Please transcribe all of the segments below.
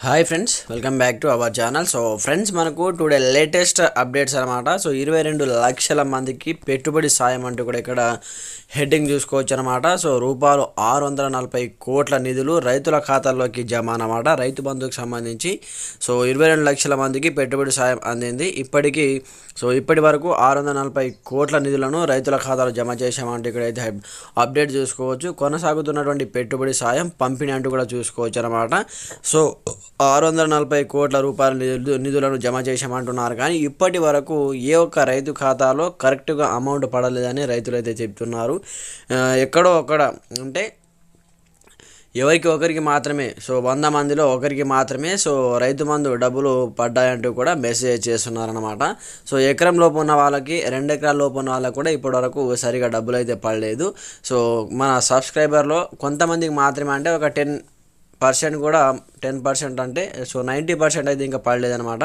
Hi friends welcome back to our channel so friends మనకు today latest updates అనమాట so ఇరవై రెండు లక్షల మందికి పెట్టుబడి సాయం అంటూ కూడా ఇక్కడ హెడ్డింగ్ చూసుకోవచ్చు అనమాట సో రూపాయలు ఆరు వందల నలభై కోట్ల నిధులు రైతుల ఖాతాల్లోకి జమ అన్నమాట. రైతు బంధుకు సంబంధించి. సో ఇరవై రెండు లక్షల మందికి పెట్టుబడి సాయం అందింది. ఇప్పటికీ సో ఇప్పటి వరకు ఆరు వందల నలభై కోట్ల నిధులను రైతుల ఖాతాలో జమ చేశామంటే ఇక్కడైతే అప్డేట్ చూసుకోవచ్చు. కొనసాగుతున్నటువంటి పెట్టుబడి సాయం పంపిణీ అంటూ కూడా చూసుకోవచ్చు అనమాట సో ఆరు వందల నలభై కోట్ల రూపాయల నిధులను జమ చేశామంటున్నారు. కానీ ఇప్పటి వరకు ఏ ఒక్క రైతు ఖాతాలో కరెక్ట్గా అమౌంట్ పడలేదని రైతులు అయితే చెప్తున్నారు ఎక్కడో అక్కడ అంటే ఎవరికి ఒకరికి మాత్రమే. సో వంద మందిలో ఒకరికి మాత్రమే. సో రైతు మందు డబ్బులు పడ్డాయంటూ కూడా మెసేజ్ చేస్తున్నారనమాట సో ఎకరం లోపు ఉన్న వాళ్ళకి రెండు ఎకరాల లోపు ఉన్న వాళ్ళకి కూడా ఇప్పటివరకు సరిగా డబ్బులు అయితే పడలేదు. సో మన సబ్స్క్రైబర్లో కొంతమందికి మాత్రమే అంటే ఒక టెన్ పర్సెంట్ కూడా టెన్ పర్సెంట్ అంటే సో నైంటీ పర్సెంట్ అయితే ఇంకా పడలేదన్నమాట.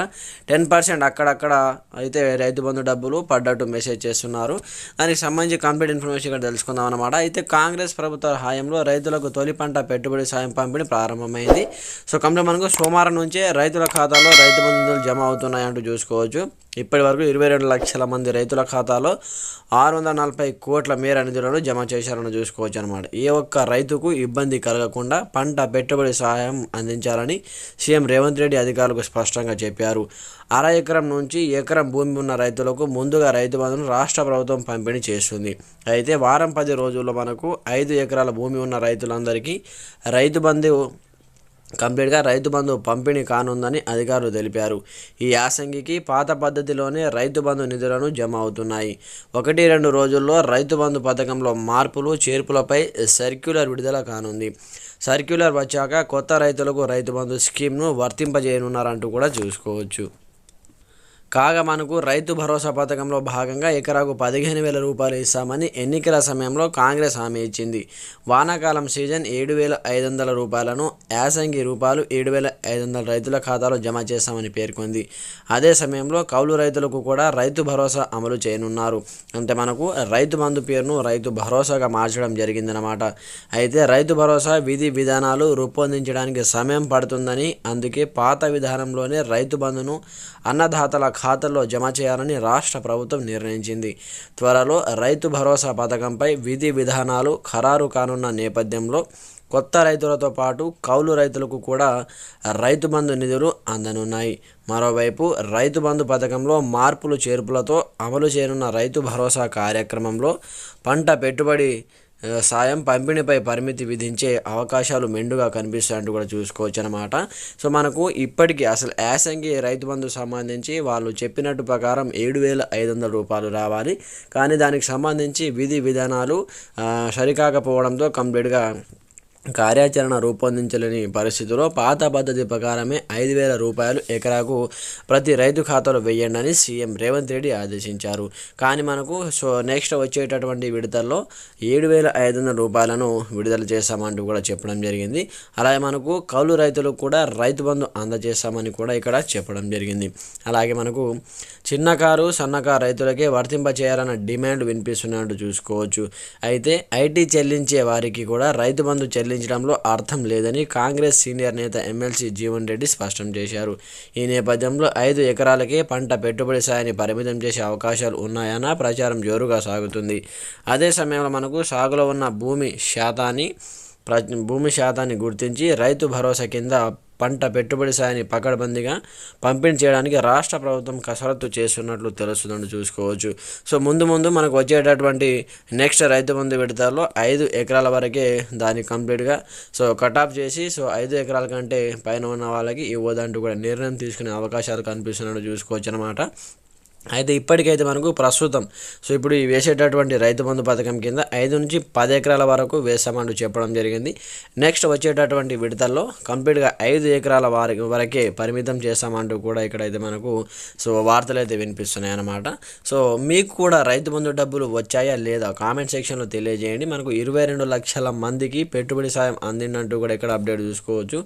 టెన్ పర్సెంట్ అక్కడక్కడ అయితే రైతు బంధు డబ్బులు పడ్డట్టు మెసేజ్ చేస్తున్నారు. దానికి సంబంధించి కంప్లీట్ ఇన్ఫర్మేషన్ ఇక్కడ తెలుసుకుందాం అనమాట అయితే కాంగ్రెస్ ప్రభుత్వ హాయంలో రైతులకు తొలి పంట పెట్టుబడి సాయం పంపిణీ ప్రారంభమైంది. సో కంప్లీట్ మనకు సోమవారం నుంచే రైతుల ఖాతాలో రైతు బంధువులు జమ అవుతున్నాయంటూ చూసుకోవచ్చు. ఇప్పటి వరకు ఇరవై రెండు లక్షల మంది రైతుల ఖాతాలో ఆరు వందల నలభై కోట్ల మేర నిధులను జమ చేశారని చూసుకోవచ్చు అనమాట ఏ ఒక్క రైతుకు ఇబ్బంది కలగకుండా పంట పెట్టుబడి సహాయం అందించాలని సీఎం రేవంత్ రెడ్డి అధికారులకు స్పష్టంగా చెప్పారు. అర ఎకరం నుంచి ఎకరం భూమి ఉన్న రైతులకు ముందుగా రైతు బంధును రాష్ట్ర ప్రభుత్వం పంపిణీ చేస్తుంది. అయితే వారం పది రోజుల్లో మనకు ఐదు ఎకరాల భూమి ఉన్న రైతులందరికీ రైతు బంధు కంప్లీట్గా రైతు బంధు పంపిణీ కానుందని అధికారులు తెలిపారు. ఈ యాసంగికి పాత పద్ధతిలోనే రైతు బంధు నిధులను జమ అవుతున్నాయి. ఒకటి రెండు రోజుల్లో రైతు బంధు పథకంలో మార్పులు చేర్పులపై సర్క్యులర్ విడుదల కానుంది. సర్క్యులర్ వచ్చాక కొత్త రైతులకు రైతు బంధు స్కీమ్ను వర్తింపజేయనున్నారంటూ కూడా చూసుకోవచ్చు. కాగా మనకు రైతు భరోసా పథకంలో భాగంగా ఎకరాకు పదిహేను వేల రూపాయలు ఇస్తామని ఎన్నికల సమయంలో కాంగ్రెస్ హామీ ఇచ్చింది. వానాకాలం సీజన్ ఏడు వేల ఐదు వందల రూపాయలను యాసంగి రూపాయలు ఏడు వేల ఐదు వందల రైతుల ఖాతాలో జమ చేస్తామని పేర్కొంది. అదే సమయంలో కౌలు రైతులకు కూడా రైతు భరోసా అమలు చేయనున్నారు. అంటే మనకు రైతు బంధు పేరును రైతు భరోసాగా మార్చడం జరిగిందనమాట అయితే రైతు భరోసా విధి విధానాలు రూపొందించడానికి సమయం పడుతుందని అందుకే పాత విధానంలోనే రైతు బంధును అన్నదాతల ఖాతాల్లో జమ చేయాలని రాష్ట్ర ప్రభుత్వం నిర్ణయించింది. త్వరలో రైతు భరోసా పథకంపై విధి విధానాలు ఖరారు కానున్న నేపథ్యంలో కొత్త రైతులతో పాటు కౌలు రైతులకు కూడా రైతు బంధు నిధులు అందనున్నాయి. మరోవైపు రైతు బంధు పథకంలో మార్పులు చేర్పులతో అమలు చేయనున్న రైతు భరోసా కార్యక్రమంలో పంట పెట్టుబడి సాయం పంపిణీపై పరిమితి విధించే అవకాశాలు మెండుగా కనిపిస్తాయంటూ కూడా చూసుకోవచ్చు అనమాట సో మనకు ఇప్పటికీ అసలు యాసంగి రైతు బంధు సంబంధించి వాళ్ళు చెప్పినట్టు ప్రకారం ఏడు వేల ఐదు వందల రూపాయలు రావాలి. కానీ దానికి సంబంధించి విధి విధానాలు సరికాకపోవడంతో కంప్లీట్గా కార్యాచరణ రూపొందించలేని పరిస్థితిలో పాత పద్ధతి ప్రకారమే ఐదు వేల రూపాయలు ఎకరాకు ప్రతి రైతు ఖాతాలో వేయండి అని సీఎం రేవంత్ రెడ్డి ఆదేశించారు. కానీ మనకు సో నెక్స్ట్ వచ్చేటటువంటి విడతల్లో ఏడు వేల ఐదు వందల రూపాయలను విడుదల చేస్తామంటూ కూడా చెప్పడం జరిగింది. అలాగే మనకు కౌలు రైతులకు కూడా రైతు బంధు అందజేస్తామని కూడా ఇక్కడ చెప్పడం జరిగింది. అలాగే మనకు చిన్నకారు సన్నకారు రైతులకే వర్తింప చేయాలన్న డిమాండ్ వినిపిస్తున్నట్టు చూసుకోవచ్చు. అయితే ఐటీ చెల్లించే వారికి కూడా రైతు బంధు చెల్లించడంలో అర్థం లేదని కాంగ్రెస్ సీనియర్ నేత ఎమ్మెల్సీ జీవన్ రెడ్డి స్పష్టం చేశారు. ఈ నేపథ్యంలో ఐదు ఎకరాలకే పంట పెట్టుబడి సాయాన్ని పరిమితం చేసే అవకాశాలు ఉన్నాయన్న ప్రచారం జోరుగా సాగుతుంది. అదే సమయంలో మనకు సాగులో ఉన్న భూమి శాతాన్ని ప్ర భూమి శాతాన్ని గుర్తించి రైతు భరోసా కింద పంట పెట్టుబడి సాయాన్ని పకడ్బందీగా పంపిణీ చేయడానికి రాష్ట్ర ప్రభుత్వం కసరత్తు చేస్తున్నట్లు తెలుస్తుందని చూసుకోవచ్చు. సో ముందు ముందు మనకు వచ్చేటటువంటి నెక్స్ట్ రైతు బంధు విడతల్లో ఐదు ఎకరాల వరకే దాన్ని కంప్లీట్గా సో కట్ ఆఫ్ చేసి సో ఐదు ఎకరాల కంటే పైన ఉన్న వాళ్ళకి ఇవ్వదంటూ కూడా నిర్ణయం తీసుకునే అవకాశాలు కనిపిస్తున్నట్టు చూసుకోవచ్చు అనమాట అయితే ఇప్పటికైతే మనకు ప్రస్తుతం. సో ఇప్పుడు ఈ వేసేటటువంటి రైతు బంధు పథకం కింద ఐదు నుంచి పది ఎకరాల వరకు వేసామంటూ చెప్పడం జరిగింది. నెక్స్ట్ వచ్చేటటువంటి విడతల్లో కంప్లీట్గా ఐదు ఎకరాల వారి వరకే పరిమితం చేస్తామంటూ కూడా ఇక్కడైతే మనకు సో వార్తలు అయితే వినిపిస్తున్నాయి అన్నమాట. సో మీకు కూడా రైతు బంధు డబ్బులు వచ్చాయా లేదా కామెంట్ సెక్షన్లో తెలియజేయండి. మనకు ఇరవై రెండు లక్షల మందికి పెట్టుబడి సాయం అందిందంటూ కూడా ఇక్కడ అప్డేట్ చూసుకోవచ్చు.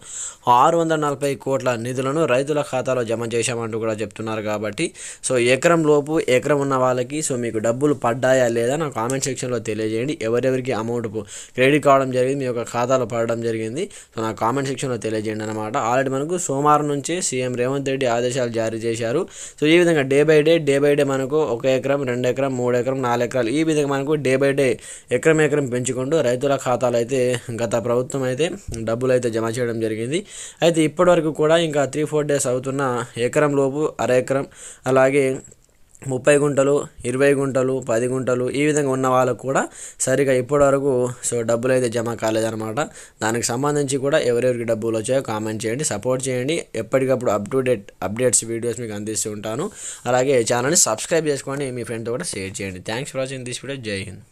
ఆరు వందల నలభై కోట్ల నిధులను రైతుల ఖాతాలో జమ చేశామంటూ కూడా చెప్తున్నారు కాబట్టి సో ఎకరా ఎకరం లోపు ఎకరం ఉన్న వాళ్ళకి సో మీకు డబ్బులు పడ్డాయా లేదా నా కామెంట్ సెక్షన్లో తెలియజేయండి. ఎవరెవరికి అమౌంట్ క్రెడిట్ కావడం జరిగింది మీ యొక్క ఖాతాలో పడడం జరిగింది సో నా కామెంట్ సెక్షన్లో తెలియజేయండి అనమాట ఆల్రెడీ మనకు సోమవారం నుంచి సీఎం రేవంత్ రెడ్డి ఆదేశాలు జారీ చేశారు. సో ఈ విధంగా day by day day by day మనకు ఒక ఎకరం రెండు ఎకరం మూడు ఎకరం నాలుగు ఎకరాలు ఈ విధంగా మనకు డే బై డే ఎకరం ఎకరం పెంచుకుంటూ రైతుల ఖాతాలు అయితే గత ప్రభుత్వం అయితే డబ్బులు అయితే జమ చేయడం జరిగింది. అయితే ఇప్పటివరకు కూడా ఇంకా త్రీ ఫోర్ డేస్ అవుతున్న ఎకరం లోపు అర ఎకరం అలాగే ముప్పై గుంటలు ఇరవై గుంటలు పది గుంటలు ఈ విధంగా ఉన్న వాళ్ళకు కూడా సరిగా ఇప్పటివరకు సో డబ్బులు అయితే జమ కాలేదన్నమాట. దానికి సంబంధించి కూడా ఎవరెవరికి డబ్బులు వచ్చాయో కామెంట్ చేయండి సపోర్ట్ చేయండి. ఎప్పటికప్పుడు up to date updates videos మీకు అందిస్తూ ఉంటాను. అలాగే ఛానల్ని సబ్స్క్రైబ్ చేసుకొని మీ ఫ్రెండ్తో కూడా షేర్ చేయండి. Thanks for watching this video Jai Hind